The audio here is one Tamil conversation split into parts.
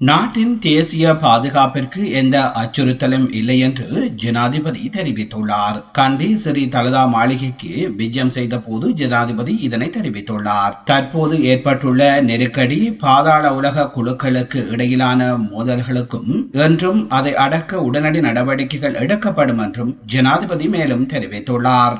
நாட்டின் தேசிய பாதுகாப்பிற்கு எந்த அச்சுறுத்தலும் இல்லை என்று ஜனாதிபதி தெரிவித்துள்ளார். கண்டி ஸ்ரீ தலதா மாளிகைக்கு விஜயம் செய்த போது ஜனாதிபதி இதனை தெரிவித்துள்ளார். தற்போது ஏற்பட்டுள்ள நெருக்கடி பாதாள உலக குழுக்களுக்கு இடையிலான மோதல்களுக்கும் என்றும் அதை அடக்க உடனடி நடவடிக்கைகள் எடுக்கப்படும் என்றும் ஜனாதிபதி மேலும் தெரிவித்துள்ளார்.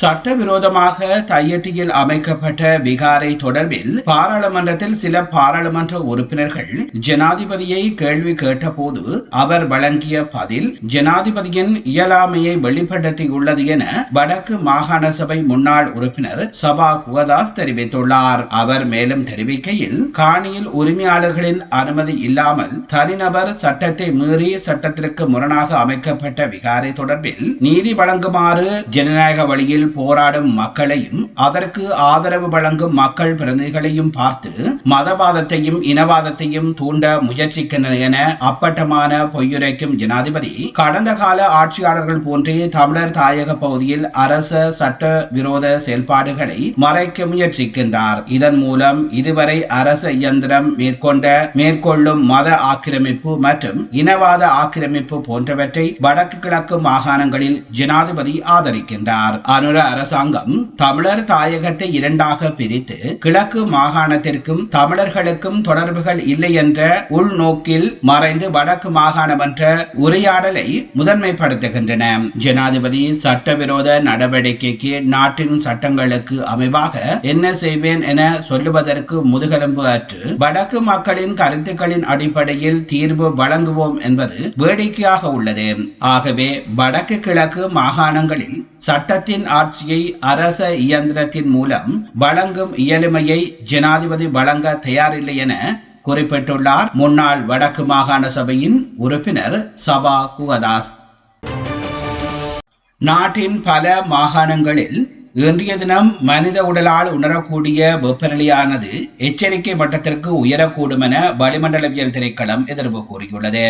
சட்டவிரோதமாக தையட்டியில் அமைக்கப்பட்ட விகாரை தொடர்பில் பாராளுமன்றத்தில் சில பாராளுமன்ற உறுப்பினர்கள் ஜனாதிபதியை கேள்வி கேட்டபோது அவர் வழங்கிய பதில் ஜனாதிபதியின் இயலாமையை வெளிப்படுத்தியுள்ளது என வடக்கு மாகாண சபை முன்னாள் உறுப்பினர் சபா குகதாஸ் தெரிவித்துள்ளார். அவர் மேலும் தெரிவிக்கையில் காணியில் உரிமையாளர்களின் அனுமதி இல்லாமல் தனிநபர் சட்டத்தை மீறி சட்டத்திற்கு முரணாக அமைக்கப்பட்ட விகாரை தொடர்பில் நீதி வழங்குமாறு ஜனநாயக வழியில் போராடும் மக்களையும் அதற்கு ஆதரவு வழங்கும் மக்கள் பிரதிகளையும் பார்த்து மதவாதத்தையும் இனவாதத்தையும் தூண்ட முயற்சிக்கின்றன என அப்பட்டமான பொய்யுரைக்கும் ஜனாதிபதி கடந்த கால ஆட்சியாளர்கள் போன்றே தமிழர் தாயக பகுதியில் அரச சட்ட விரோத செயல்பாடுகளை மறைக்க முயற்சிக்கின்றார். இதன் மூலம் இதுவரை அரச இயந்திரம் மேற்கொண்ட மேற்கொள்ளும் மத ஆக்கிரமிப்பு மற்றும் இனவாத ஆக்கிரமிப்பு போன்றவற்றை வடக்கு கிழக்கு மாகாணங்களில் ஜனாதிபதி ஆதரிக்கின்றார். அனுர அரசாங்கம் தமிழர் தாயகத்தை இரண்டாக பிரித்து கிழக்கு மாகாணத்திற்கும் தமிழர்களுக்கும் தொடர்புகள் இல்லை என்ற உள்நோக்கில் மறைந்து வடக்கு மாகாணம் என்ற உரையாடலை முதன்மைப்படுத்துகின்றன. ஜனாதிபதி சட்டவிரோத நடவடிக்கைக்கு நாட்டின் சட்டங்களுக்கு அமைவாக என்ன செய்வேன் என சொல்லுவதற்கு முதுகெலும்பு அற்று வடக்கு மக்களின் கருத்துக்களின் அடிப்படையில் தீர்வு வழங்குவோம் என்பது வேடிக்கையாக உள்ளது. ஆகவே வடக்கு கிழக்கு மாகாணங்களில் சட்டத்தின் ஆட்சியை அரச இயந்திரத்தின் மூலம் வழங்கும் இயலுமையை ஜனாதிபதி வழங்க தயாரில்லை என குறிப்பிட்டுள்ளார் முன்னாள் வடக்கு மாகாண சபையின் உறுப்பினர் சபா குவதாஸ். நாட்டின் பல மாகாணங்களில் இன்றைய தினம் மனித உடலால் உணரக்கூடிய வெப்பநிலையானது எச்சரிக்கை மட்டத்திற்கு உயரக்கூடும் என வளிமண்டலவியல் திணைக்களம் எதிர்ப்பு கூறியுள்ளது.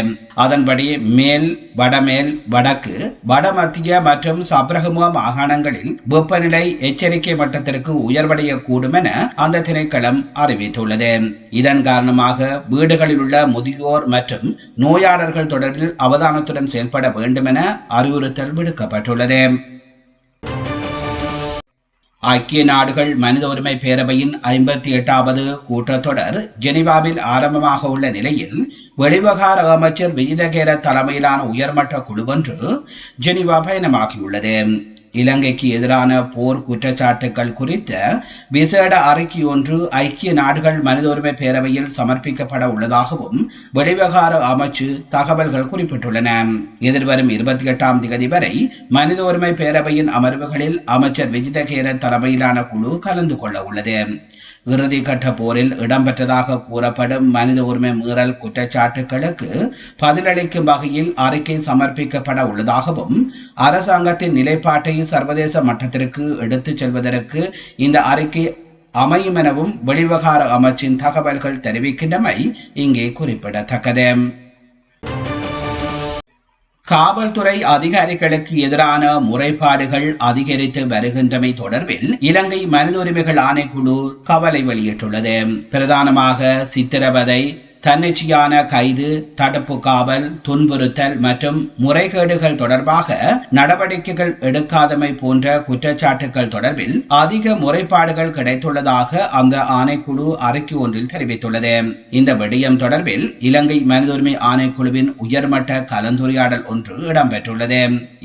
அதன்படி மேல் வடமேல் வடக்கு வடமத்திய மற்றும் சப்ரகமுக மாகாணங்களில் வெப்பநிலை எச்சரிக்கை மட்டத்திற்கு உயர்வடையக்கூடும் என அந்த திணைக்களம் அறிவித்துள்ளது. இதன் காரணமாக வீடுகளில் உள்ள முதியோர் மற்றும் நோயாளர்கள் தொடர்பில் அவதானத்துடன் செயல்பட வேண்டும் என அறிவுறுத்தல் விடுக்கப்பட்டுள்ளது. ஐக்கிய நாடுகள் மனித உரிமை பேரவையின் ஐம்பத்தி எட்டாவது கூட்டத்தொடர் ஜெனீவாவில் ஆரம்பமாக உள்ள நிலையில் வெளிவகார அமைச்சர் விஜிதகேர தலைமையிலான உயர்மட்ட குழு ஒன்று ஜெனீவா பயணமாகியுள்ளது. இலங்கைக்கு எதிரான போர் குற்றச்சாட்டுகள் குறித்த விசேட அறிக்கை ஒன்று ஐக்கிய நாடுகள் மனித உரிமை பேரவையில் சமர்ப்பிக்கப்பட உள்ளதாகவும் வெளிவகார அமைச்சு தகவல்கள் குறிப்பிட்டுள்ளன. எதிர்வரும் இருபத்தி எட்டாம் தேதி வரை மனித உரிமை பேரவையின் அமர்வுகளில் அமைச்சர் விஜிதகேர தலைமையிலான குழு கலந்து கொள்ள உள்ளது. இறுதி கட்ட போரில் இடம்பெற்றதாக கூறப்படும் மனித உரிமை மீறல் குற்றச்சாட்டுகளுக்கு பதிலளிக்கும் வகையில் அறிக்கை சமர்ப்பிக்கப்பட உள்ளதாகவும் அரசாங்கத்தின் நிலைப்பாட்டை சர்வதேச மட்டத்திற்கு எடுத்துச் செல்வதற்கு இந்த அறிக்கை அமையும் எனவும் வெளிவகார அமைச்சின் தகவல்கள் தெரிவிக்கின்றமை இங்கே குறிப்பிடத்தக்கது. காவல்துறை அதிகாரிகளுக்கு எதிரான முறைப்பாடுகள் அதிகரித்து வருகின்றமை தொடர்பில் இலங்கை மனித உரிமைகள் ஆணைக்குழு கவலை வெளியிட்டுள்ளது. பிரதானமாக சித்திரவதை தன்னிச்சையான கைது தடுப்பு காவல் துன்புறுத்தல் மற்றும் முறைகேடுகள் தொடர்பாக நடவடிக்கைகள் எடுக்காதமை போன்ற குற்றச்சாட்டுகள் தொடர்பில் அதிக முறைப்பாடுகள் கிடைத்துள்ளதாக அந்த ஆணைக்குழு அறிக்கை ஒன்றில் தெரிவித்துள்ளது. இந்த விடயம் தொடர்பில் இலங்கை மனித உரிமை ஆணைக்குழுவின் உயர்மட்ட கலந்துரையாடல் ஒன்று இடம்பெற்றுள்ளது.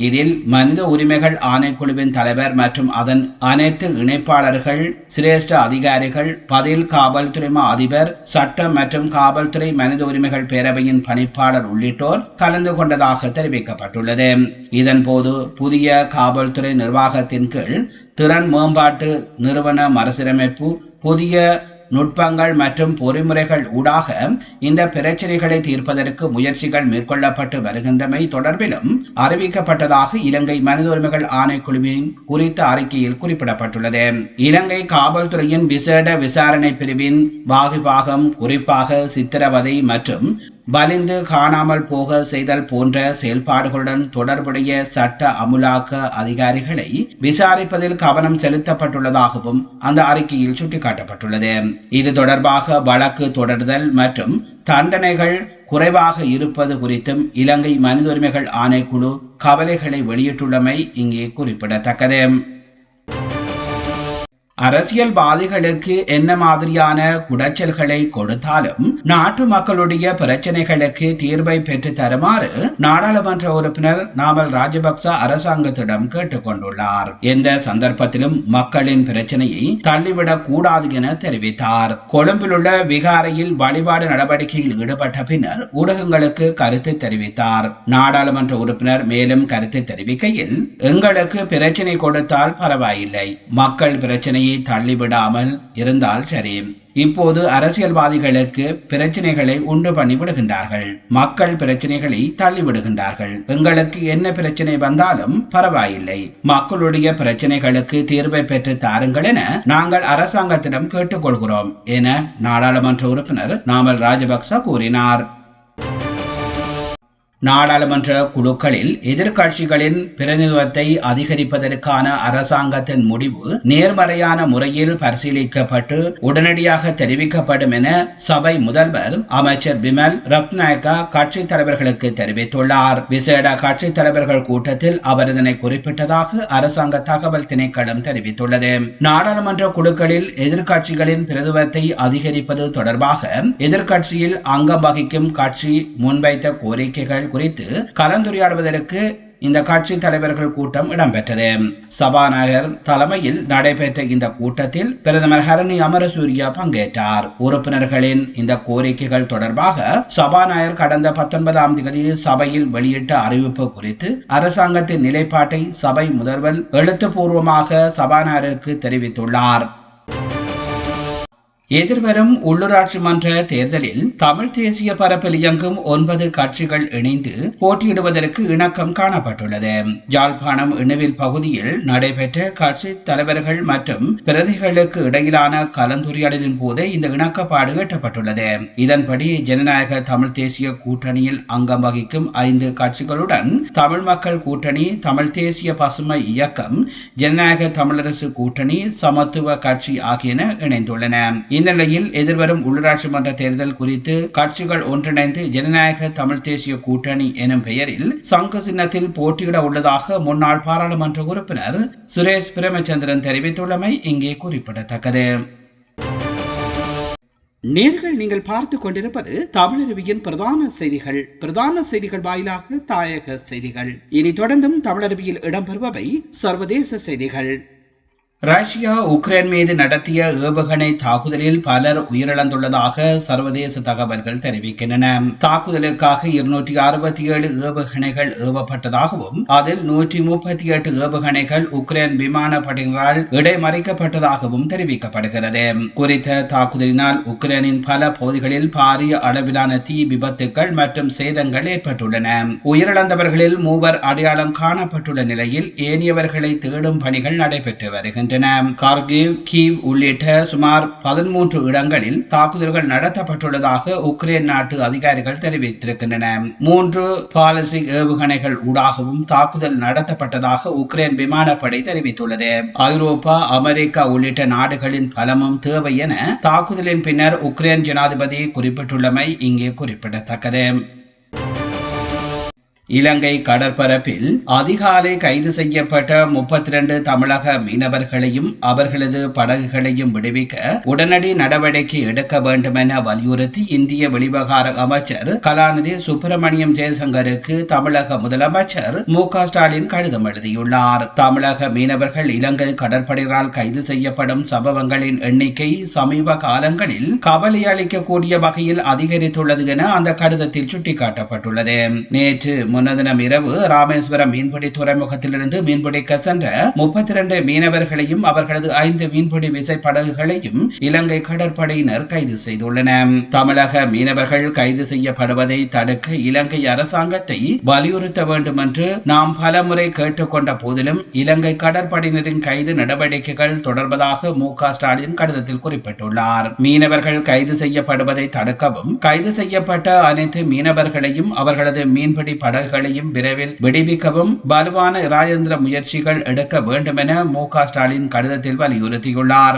இதில் மனித உரிமைகள் ஆணைக்குழுவின் தலைவர் மற்றும் அதன் அனைத்து இணைப்பாளர்கள் சிரேஷ்ட அதிகாரிகள் பதில் காவல்துறை அதிபர் சட்டம் மற்றும் காவல் காவல்துறை மனித உரிமைகள் பேரவையின் பணிப்பாளர் உள்ளிட்டோர் கலந்து கொண்டதாக தெரிவிக்கப்பட்டுள்ளது. இதன்போது புதிய காவல்துறை நிர்வாகத்தின் கீழ் திறன் மேம்பாட்டு நிறுவன மறுசீரமைப்பு புதிய நுட்பங்கள் மற்றும் பொறிமுறைகள் ஊடாக இந்த பிரச்சனைகளை தீர்ப்பதற்கு முயற்சிகள் மேற்கொள்ளப்பட்டு வருகின்றமை தொடர்பிலும் அறிவிக்கப்பட்டதாக இலங்கை மனித உரிமைகள் ஆணைக்குழுவின் குறித்த அறிக்கையில் குறிப்பிடப்பட்டுள்ளது. இலங்கை காவல்துறையின் விசேட விசாரணை பிரிவின் பாகிபாகம் குறிப்பாக சித்திரவதை மற்றும் வலிந்து காணாமல் போக செய்தல் போன்ற செயல்பாடுகளுடன் தொடர்புடைய சட்ட அமுலாக்க அதிகாரிகளை விசாரிப்பதில் கவனம் செலுத்தப்பட்டுள்ளதாகவும் அந்த அறிக்கையில் சுட்டிக்காட்டப்பட்டுள்ளது. இது தொடர்பாக வழக்கு தொடர்தல் மற்றும் தண்டனைகள் குறைவாக இருப்பது குறித்தும் இலங்கை மனித உரிமைகள் ஆணைக்குழு கவலைகளை வெளியிட்டுள்ளமை இங்கே குறிப்பிடத்தக்கது. அரசியல்வாதிகளுக்கு என்ன மாதிரியான குடைச்சல்களை கொடுத்தாலும் நாட்டு மக்களுடைய பிரச்சனைகளுக்கு தீர்வை பெற்று தருமாறு நாடாளுமன்ற உறுப்பினர் நாமல் ராஜபக்ச அரசாங்கத்திடம் கேட்டுக்கொண்டுள்ளார். எந்த சந்தர்ப்பத்திலும் மக்களின் பிரச்சனையை தள்ளிவிடக் கூடாது என தெரிவித்தார். கொழும்பில் உள்ள விகாரையில் வழிபாடு நடவடிக்கையில் ஈடுபட்ட பின்னர் ஊடகங்களுக்கு கருத்து தெரிவித்தார். நாடாளுமன்ற உறுப்பினர் மேலும் கருத்து தெரிவிக்கையில் எங்களுக்கு பிரச்சனை கொடுத்தால் பரவாயில்லை. மக்கள் பிரச்சனையை தள்ளிவிடாமல் இருந்தால் சரி. இப்போது அரசியல்வாதிகளுக்கு பிரச்சனைகளை உண்டு பண்ணிவிடுகின்றார்கள் மக்கள் பிரச்சனைகளை தள்ளிவிடுகின்றார்கள். எங்களுக்கு என்ன பிரச்சனை வந்தாலும் பரவாயில்லை. மக்களுடைய பிரச்சனைகளுக்கு தீர்வை பெற்று தாருங்கள் என நாங்கள் அரசாங்கத்திடம் கேட்டுக்கொள்கிறோம் என நாடாளுமன்ற உறுப்பினர் நாமல் ராஜபக்ச கூறினார். நாடாளுமன்ற குழுக்களில் எதிர்க்கட்சிகளின் பிரதிநிதித்துவத்தை அதிகரிப்பதற்கான அரசாங்கத்தின் முடிவு நேர்மறையான முறையில் பரிசீலிக்கப்பட்டு உடனடியாக தெரிவிக்கப்படும் என சபை முதல்வர் அமைச்சர் பிமல் ரத்நாயக்கா கட்சித் தலைவர்களுக்கு தெரிவித்துள்ளார். விசேட கட்சித் தலைவர்கள் கூட்டத்தில் அவர் இதனை குறிப்பிட்டதாக அரசாங்க தகவல் திணைக்களம் தெரிவித்துள்ளது. நாடாளுமன்ற குழுக்களில் எதிர்க்கட்சிகளின் பிரதித்துவத்தை அதிகரிப்பது தொடர்பாக எதிர்க்கட்சியில் அங்கம் வகிக்கும் கட்சி முன்வைத்த கோரிக்கைகள் குறித்து கலந்துரையாடுவதற்கு இந்த கட்சி தலைவர்கள் கூட்டம் இடம்பெற்றது. சபாநாயகர் தலைமையில் நடைபெற்ற இந்த கூட்டத்தில் பிரதமர் ஹரணி அமரசூரியா பங்கேற்றார். உறுப்பினர்களின் இந்த கோரிக்கைகள் தொடர்பாக சபாநாயகர் கடந்த பத்தொன்பதாம் தேதி சபையில் வெளியிட்ட அறிவிப்பு குறித்து அரசாங்கத்தின் நிலைப்பாட்டை சபை முதல்வர் எழுத்துப்பூர்வமாக சபாநாயகருக்கு தெரிவித்துள்ளார். எதிர்வரும் உள்ளூராட்சி மன்ற தேர்தலில் தமிழ் தேசிய பரப்பில் இயங்கும் ஒன்பது கட்சிகள் இணைந்து போட்டியிடுவதற்கு இணக்கம் காணப்பட்டுள்ளது. யாழ்ப்பாணம் இணுவில் பகுதியில் நடைபெற்ற கட்சி தலைவர்கள் மற்றும் பிரதிகளுக்கு இடையிலான கலந்துரையாடலின் போது இந்த இணக்கப்பாடு எட்டப்பட்டுள்ளது. இதன்படி ஜனநாயக தமிழ் தேசிய கூட்டணியில் அங்கம் வகிக்கும் ஐந்து கட்சிகளுடன் தமிழ் மக்கள் கூட்டணி தமிழ் தேசிய பசுமை இயக்கம் ஜனநாயக தமிழரசு கூட்டணி சமத்துவ கட்சி ஆகியன இணைந்துள்ளன. இந்த நிலையில் எதிர்வரும் உள்ளூராட்சி மன்ற தேர்தல் குறித்து கட்சிகள் ஒன்றிணைந்து ஜனநாயக தமிழ் தேசிய கூட்டணி எனும் பெயரில் சங்க சின்னத்தில் போட்டியிட உள்ளதாக முன்னாள் பாராளுமன்ற உறுப்பினர் சுரேஷ் பிரேமச்சந்திரன் தெரிவித்துள்ளமை இங்கே குறிப்பிடத்தக்கது. நேர்கள் நீங்கள் பார்த்து கொண்டிருப்பது தமிழருவியின் பிரதான செய்திகள். பிரதான செய்திகள் வாயிலாக தாயக செய்திகள். இனி தொடர்ந்தும் தமிழருவியில் இடம்பெறுபவை சர்வதேச செய்திகள். ரஷ்யா உக்ரைன் மீது நடத்திய ஏவுகணை தாக்குதலில் பலர் உயிரிழந்துள்ளதாக சர்வதேச தகவல்கள் தெரிவிக்கின்றன. தாக்குதலுக்காக இருநூற்றி அறுபத்தி ஏழு ஏவுகணைகள் ஏவப்பட்டதாகவும் அதில் நூற்றி முப்பத்தி எட்டு ஏவுகணைகள் உக்ரைன் விமானப்படையினரால் இடைமறிக்கப்பட்டதாகவும் தெரிவிக்கப்படுகிறது. குறித்த தாக்குதலினால் உக்ரைனின் பல பகுதிகளில் பாரிய அளவிலான தீ விபத்துக்கள் மற்றும் சேதங்கள் ஏற்பட்டுள்ளன. உயிரிழந்தவர்களில் மூவர் அடையாளம் காணப்பட்டுள்ள நிலையில் ஏனியவர்களை தேடும் பணிகள் நடைபெற்று வருகின்றன. வருகின்றன கார்கிவ் கீவ் உள்ளிட்ட சுமார் பதிமூன்று இடங்களில் தாக்குதல்கள் நடத்தப்பட்டுள்ளதாக உக்ரைன் நாட்டு அதிகாரிகள் தெரிவித்திருக்கின்றன. மூன்று பாலஸ்டிக் ஏவுகணைகள் ஊடாகவும் தாக்குதல் நடத்தப்பட்டதாக உக்ரைன் விமானப்படை தெரிவித்துள்ளது. ஐரோப்பா அமெரிக்கா உள்ளிட்ட நாடுகளின் பலமும் தேவை என தாக்குதலின் பின்னர் உக்ரைன் ஜனாதிபதி குறிப்பிட்டுள்ளமை இங்கே குறிப்பிடத்தக்கது. இலங்கை கடற்பரப்பில் அதிகாலை கைது செய்யப்பட்ட முப்பத்தி இரண்டு தமிழக மீனவர்களையும் அவர்களது படகுகளையும் விடுவிக்க உடனடி நடவடிக்கை எடுக்க வேண்டும் என வலியுறுத்தி இந்திய வெளிவகார அமைச்சர் கலாநிதி சுப்பிரமணியம் ஜெயசங்கருக்கு தமிழக முதலமைச்சர் மு ஸ்டாலின் கடிதம் எழுதியுள்ளார். தமிழக மீனவர்கள் இலங்கை கடற்படையினால் கைது செய்யப்படும் சம்பவங்களின் எண்ணிக்கை சமீப காலங்களில் கவலை அளிக்கக்கூடிய வகையில் அதிகரித்துள்ளது என அந்த கடிதத்தில் சுட்டிக்காட்டப்பட்டுள்ளது. நேற்று முன் முன்னதினம் இரவு ராமேஸ்வரம் மீன்பிடி துறைமுகத்திலிருந்து மீன்பிடிக்க சென்ற முப்பத்தி இரண்டு மீனவர்களையும் அவர்களது ஐந்து மீன்பிடி விசைப்படகுகளையும் இலங்கை கடற்படையினர் கைது செய்துள்ளனர். தமிழக மீனவர்கள் கைது செய்யப்படுவதை தடுக்க இலங்கை அரசாங்கத்தை வலியுறுத்த வேண்டும் என்று நாம் பலமுறை கேட்டுக்கொண்ட போதிலும் இலங்கை கடற்படையினரின் கைது நடவடிக்கைகள் தொடர்வதாக மு ஸ்டாலின் கடிதத்தில் குறிப்பிட்டுள்ளார். மீனவர்கள் கைது செய்யப்படுவதை தடுக்கவும் கைது செய்யப்பட்ட அனைத்து மீனவர்களையும் அவர்களது மீன்பிடி படகுகளையும் விரைவில் விடுவிக்கவும் வலுவான இராஜேந்திர முயற்சிகள் எடுக்க வேண்டுமென மு க ஸ்டாலின் கடிதத்தில் வலியுறுத்தியுள்ளார்.